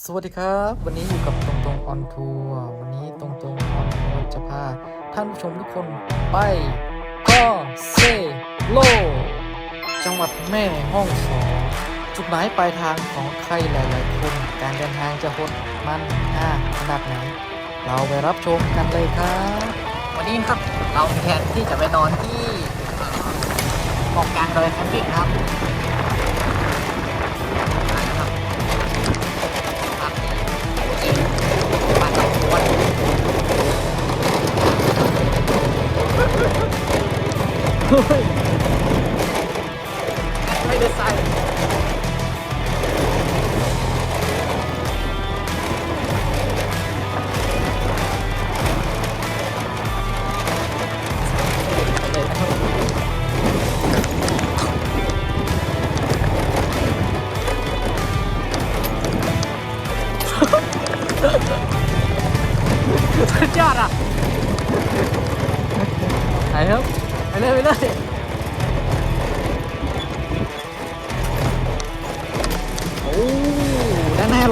สวัสดีครับ วันนี้อยู่กับตรงตรงออนทัวร์วันนี้ตรงตรงออนทัวร์จะพาท่านผู้ชมทุกคนไปก็เซโล จังหวัดแม่ฮ่องสอนจุดหมายปลายทางของใครหลาย ๆ คน การเดินทางจะโหดมันง่ายขนาดไหน เราไปรับชมกันเลยครับ วันนี้ครับเราแผนที่จะไปนอนที่เอ่อเกาะกลางดอยแคมปิ้งนะครับนะครับ ◆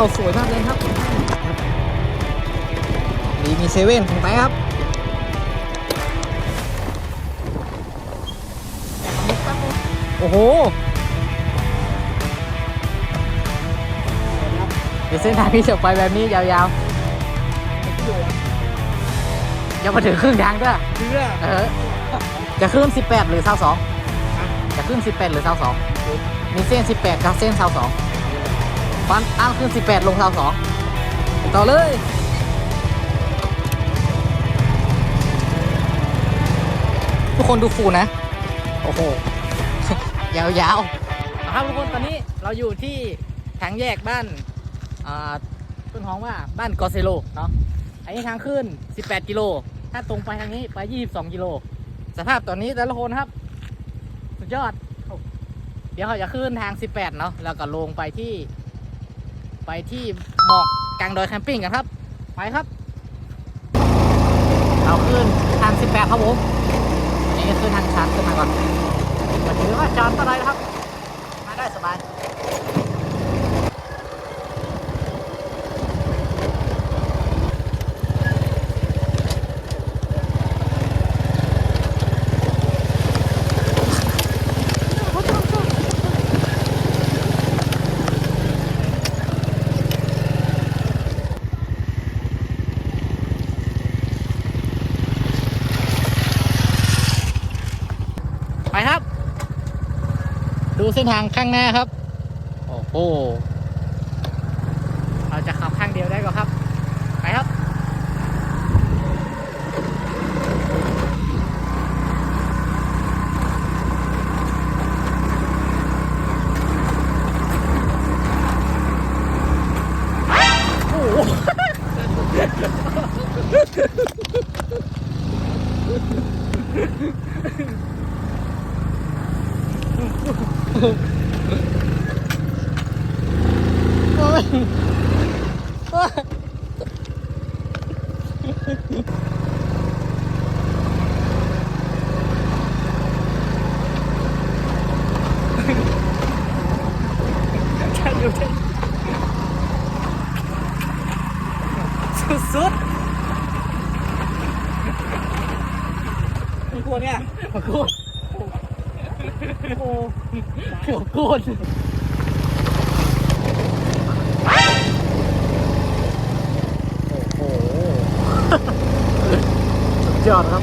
เราสวยมากเลยครับมีมีเซเว่นตรงไหนครับโอ้โหเดี๋ยวเส้นทางที่จะไปแบบนี้ยาวๆยังมาถึงครึ่งทางด้วยเรือเออจะขึ้น 18 หรือ22จะขึ้น 18 หรือ22มีเส้น 18 กับเส้น22 ฟันอ้างขึ้น 18 ลง22ต่อเลยทุกคนดูฟูนะ โอ้โห ยาวๆครับทุกคนตอนนี้เราอยู่ที่ทางแยกบ้านอ่าต้นห้องว่าบ้านกอเซโลเนาะอันนี้ทางขึ้น 18 กิโล ถ้าตรงไปทางนี้ไป 22 กิโล สภาพตอนนี้แต่ละคนครับ สุดยอด เดี๋ยวเขาจะขึ้นทาง 18 เนาะแล้วก็ลงไปที่ ไปที่หมอกกลางดอยแคมปิ้งกันครับ ไปครับ เราขึ้นทาง 18 ครับผมอันนี้ขึ้นทางชันขึ้นมาก่อนมาถือว่าจอดก็ไรนะครับ มาได้สบาย ดูเส้นทางข้างหน้าครับ โอ้โหเราจะขับข้างเดียวได้ก็ครับ ไปครับ โอ้โห โอ้ยโอ้ยใช่อยู่ใช่ สุดๆมันกลัวเนี่ยมันกลัวโอ้โหเกือบโกนโอ้โห สุด ยอดครับ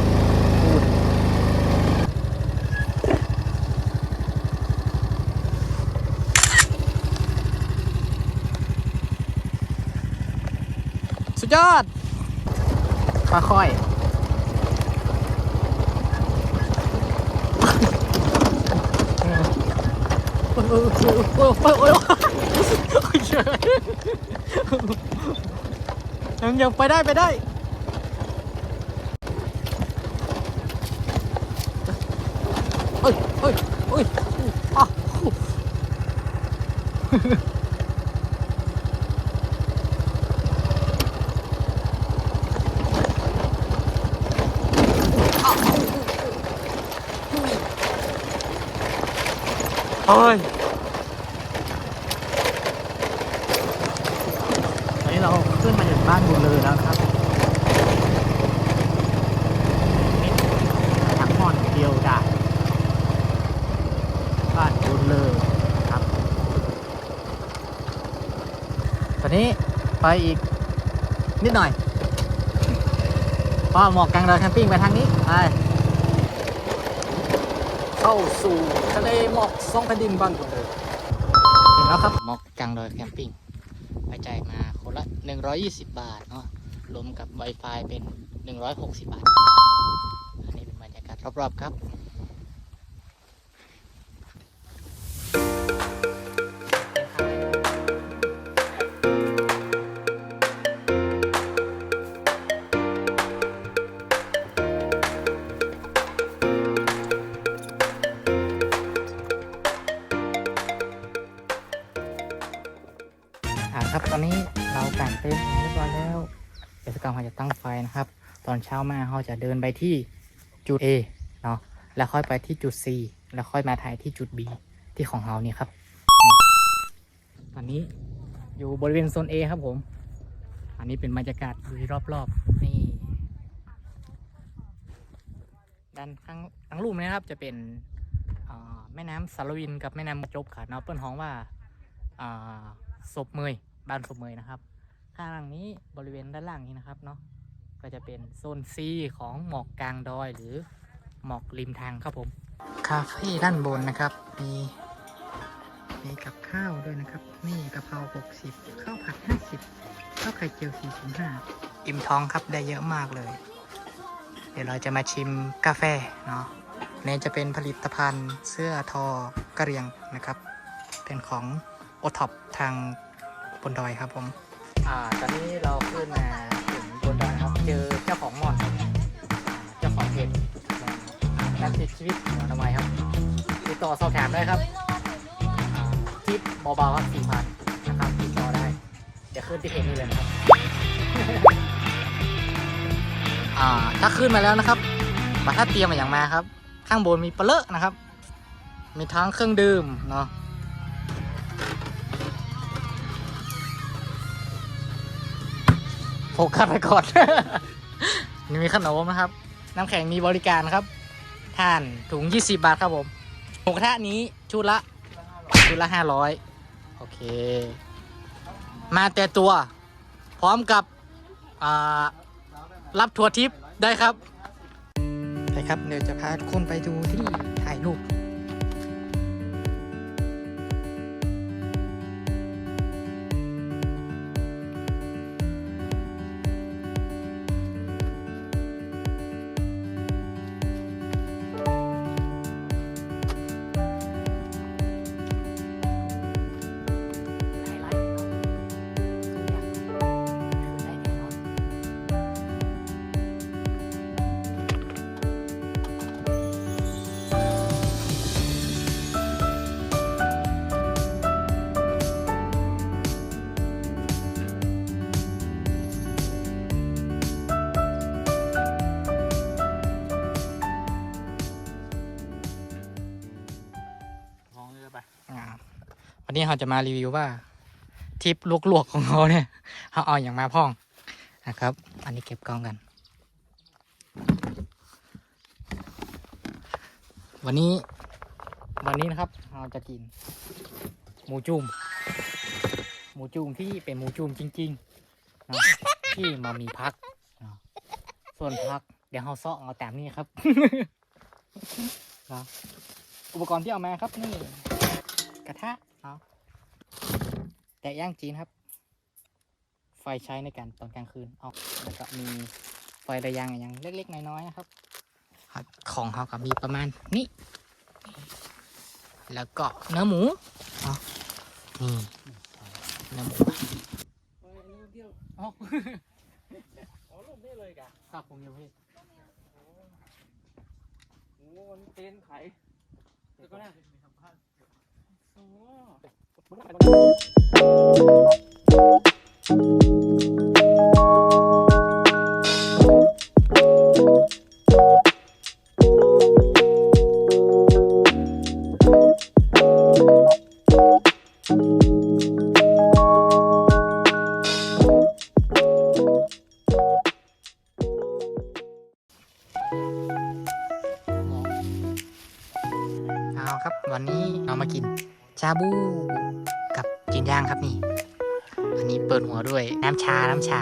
สุดยอดค่อยๆโอ้ยโอ้ยโอ้ยโอ้ยโอ้ยโอ้ยเฉยยังยังไปได้ไปได้ เฮ้ยเฮ้ยเฮ้ยอะเฮ้ย นี้เราขึ้นมาถึงบ้านบุญเรือแล้วนะครับนี่ทั้งหมดเดียวจ้ะบ้านบุญเรือครับ ต อนนี้ไปอีกนิดหน่อยเพราะหมอกกลางดอยแคมปิ้งไปทางนี้ไปเข้าสู่ทะเลหมอกสองแผ่นดินบ้านบุญเรือเห็นแล้วครับหมอกกลางดอยแคมปิ้งไปจ่ายมาคนละ 120 บาทเนาะรวมกับ Wi-Fi เป็น 160 บาท อันนี้เป็นบรรยากาศรอบๆครับ อนเช้ามาเราจะเดินไปที่จุด A เนาะแล้วค่อยไปที่จุด C แล้วค่อยมาถ่ายที่จุด B ที่ของเรานี่ครับ ตอนนี้อยู่บริเวณโซน A ครับผม อันนี้เป็นบรรยากาศดูรอบๆนี่ด้านข้างข้างรูปนะครับจะเป็นแม่น้ำสารวินกับแม่น้ำจบค่ะเนาะเปิ้นฮ้องว่าศพเมยบ้านศพเมยนะครับข้างล่างนี้บริเวณด้านล่างนี้นะครับเนาะ ก็จะเป็นโซน C ของหมอกกลางดอยหรือหมอกริมทางครับผม คาเฟ่ด้านบนนะครับ มีมีกับข้าวด้วยนะครับ นี่กะเพรา 60 ข้าวผัด 50 ข้าวไข่เจียว 45 อิ่มท้องครับได้เยอะมากเลย เดี๋ยวเราจะมาชิมกาแฟเนาะนี่จะเป็นผลิตภัณฑ์เสื้อทอกระเหรียงนะครับ เป็นของโอท็อปทางบนดอยครับผม อ่า ตอนนี้เราขึ้นมา ถึงบนดอยครับ เจอเจ้าของหมอน เจ้าของเพจการติดชีวิตหัวทำไมครับ ติดต่อสอบถามได้ครับทิปเบาๆครับสี่พันนะครับติดต่อได้ เดี๋ยวขึ้นที่เพจนี้เลยนะครับ อ่า ถ้าขึ้นมาแล้วนะครับบัตรถ้าเตรียมมาอย่างมาครับ ข้างบนมีเปลอะนะครับ มีทั้งเครื่องดื่มเนาะ โฟกัสไปก่อน นี่มีขนมนะครับ น้ำแข็งมีบริการครับท่านถุง 20 บาทครับผมหมูกระทะนี้ชุดละชุดละ500โอเค มาแต่ตัว พร้อมกับรับทัวร์ทิปได้ครับ ไปครับ เดี๋ยวจะพาคุณไปดูที่ถ่ายรูป วันนี้เราจะมารีวิวว่าทริปลวกๆของเขาเนี่ยเขาเอาอย่างมาพ่องนะครับ อันนี้เก็บกล้องกัน วันนี้วันนี้นะครับเราจะกินหมูจุ่มหมูจุ่มที่เป็นหมูจุ่มจริงๆนะที่มามีพักนะส่วนพัก เดี๋ยวเราซาะเอาแตามนี้ครับนะอุปกรณ์ที่เอามาครับนี่กระทะ เอาแต่ย่างจีนครับ ไฟใช้ในการตอนกลางคืนเอาแล้วก็มีไฟระยางอย่างเล็ก ๆ น้อยๆนะครับ ของเขาก็มีประมาณนี้ แล้วก็เนื้อหมูเอานี่เนื้อหมูอ๋ออ๋อรูปนี้เลยกะครับผมอยู่พี่โอ้มันเต็นไขแล้วก็น่า ชาน้ำชา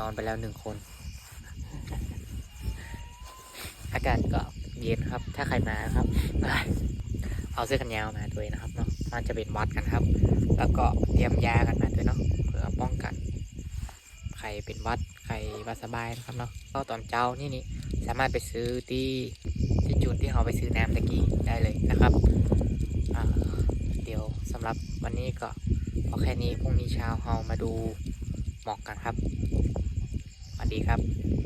นอนไปแล้วหนึ่งคน อากาศก็เย็นครับ ถ้าใครมาครับ เอาเสื้อกันยาวมาด้วยนะครับเนาะมันจะเป็นวัดกันครับ แล้วก็เตรียมยากันมาด้วยเนาะเพื่อป้องกัน ใครเป็นวัดใครว่าสบายนะครับเนาะก็ตอนเช้านี่นี่สามารถไปซื้อที่ที่จุดที่เราไปซื้อน้ำตะกี้ได้เลยนะครับเดี๋ยวสำหรับวันนี้ก็พอแค่นี้พรุ่งนี้เช้าเรามาดูหมอกกันครับ ดีครับ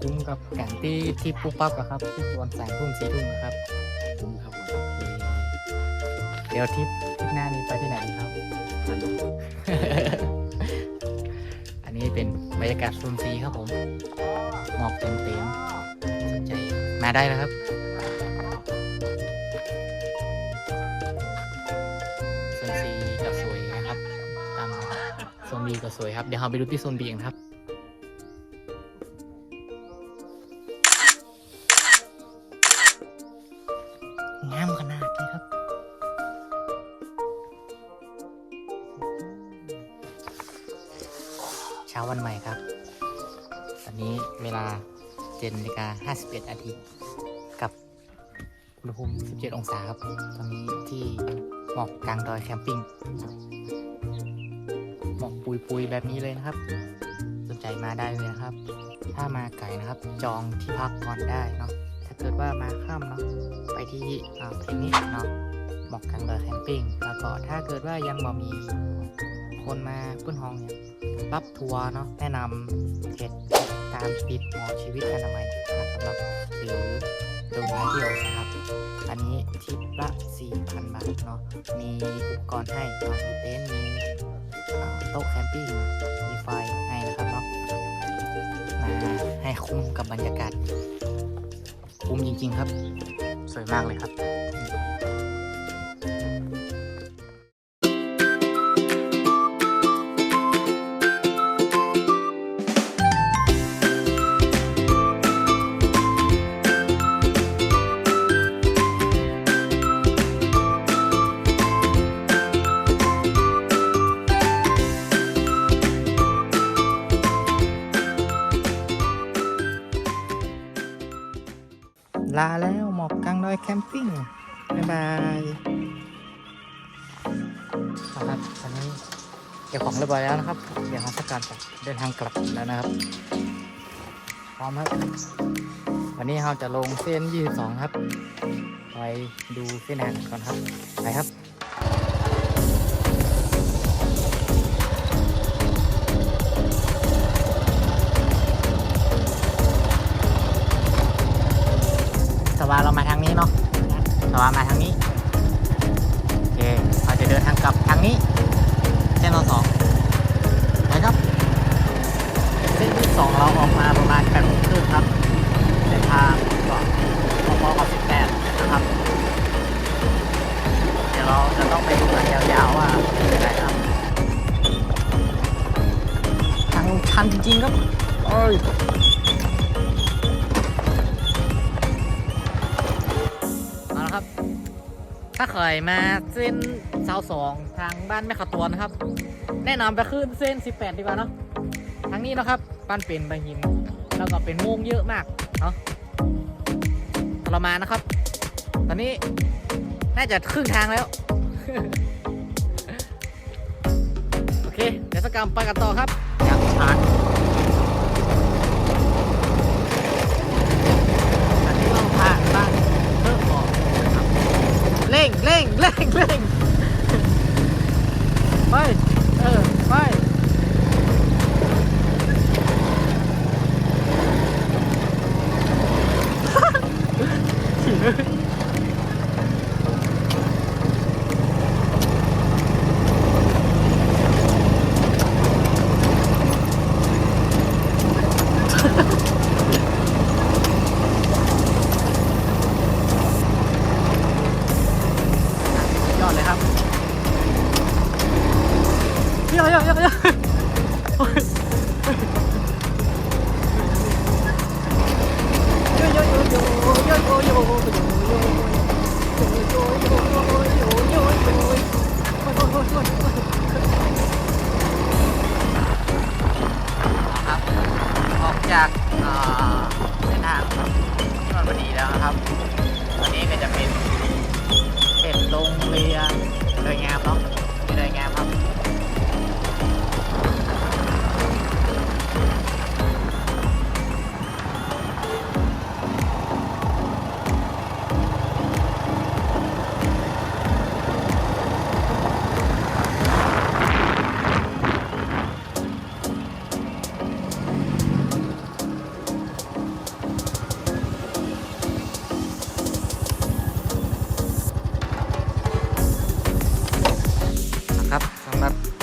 ครับคุ้มกับการที่ที่ปุ๊บปั๊บอะครับที่ตอนสามทุ่มสี่ทุ่มนะครับคุ้มครับผมโอเคเดี๋ยวทริปทริปหน้านี้ไปที่ไหนดีครับ อันนี้เป็นบรรยากาศโซนซีครับผมหมอกเต็มเต็มๆสนใจมาได้นะครับโซนซีก็สวยนะครับตามมาโซนบีก็สวยครับ เดี๋ยวเราไปดูที่โซนบีกันครับ งามขนาดนี้ครับ เช้าวันใหม่ครับ ตอนนี้เวลา7นาฬิกา51นาทีกับอุณหภูมิ17องศาครับ ตอนนี้ที่หมอกกลางดอยแคมปิ้งหมอกปุยๆแบบนี้เลยนะครับ สนใจมาได้เลยนะครับ ถ้ามาไกลนะครับ จองที่พักก่อนได้เนาะ เกิดว่ามาค่ำเนาะไปที่อ่าเพนนิสเนาะหมอกกลางดอยแคมปิ้งแล้วก็ถ้าเกิดว่ายังบ่มีคนมาพื้นห้องเนี่ยรับทัวร์เนาะแนะนำเพจตามติดหมอชีวิตอนามัยนะครับหรือโรงพยาเที่ยวนะครับ อันนี้ทิปละ 4,000 บาทเนาะมีอุปกรณ์ให้เนาะมีเต็นท์มีโต๊ะแคมปิ้งมีไฟให้นะครับเนาะมาให้คุ้มกับบรรยากาศ คุ้มจริง ๆ ครับ สวยมากเลยครับ กลับแล้วนะครับ พร้อมครับ วันนี้เราจะลงเส้นยี่สองครับ ไปดูเส้นแางก่อนครับ ไปครับสวาเรามาทางนี้เนาะสวามาทางนี้ ทันจริงๆครับเอ้ยเอาละครับ ถ้าเคยมาเส้นเสาสองทางบ้านแม่ขตวนะครับ แนะนำไปขึ้นเส้น 18 ดีกว่านะทางนี้นะครับบ้านเป็นบางหิน แล้วก็เป็นโมงเยอะมากเนาะเรามานะครับ ตอนนี้น่าจะครึ่งทางแล้ว กรรมไปกันต่อครับจับชาร์จอันนี้เราผ่านบ้านเพิ่มออกนะครับเร่งเร่งเร่งเร่งไป เออ ไป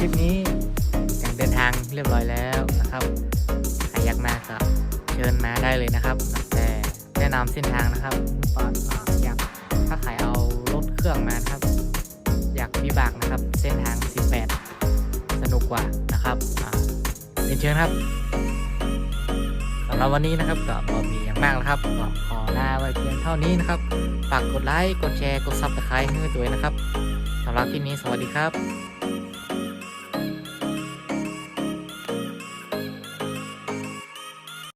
ลิปนี้การเดินทางเรียบร้อยแล้วนะครับใครอยากมาก็เชิญมาได้เลยนะครับ แต่แนะนำเส้นทางนะครับปอนอยากถ้าใครเอารถเครื่องมานะครับ อยากวิบากนะครับ เส้นทาง 18 สนุกกว่านะครับเรียนเชิญครับสำหรับวันนี้นะครับก็บอมีอย่างมากแล้วครับก็ขอลาไว้เพียงเท่านี้นะครับ ฝากกดไลค์ กดแชร์ กดซับสไครต์ให้ด้วยนะครับสำหรับที่นี้สวัสดีครับ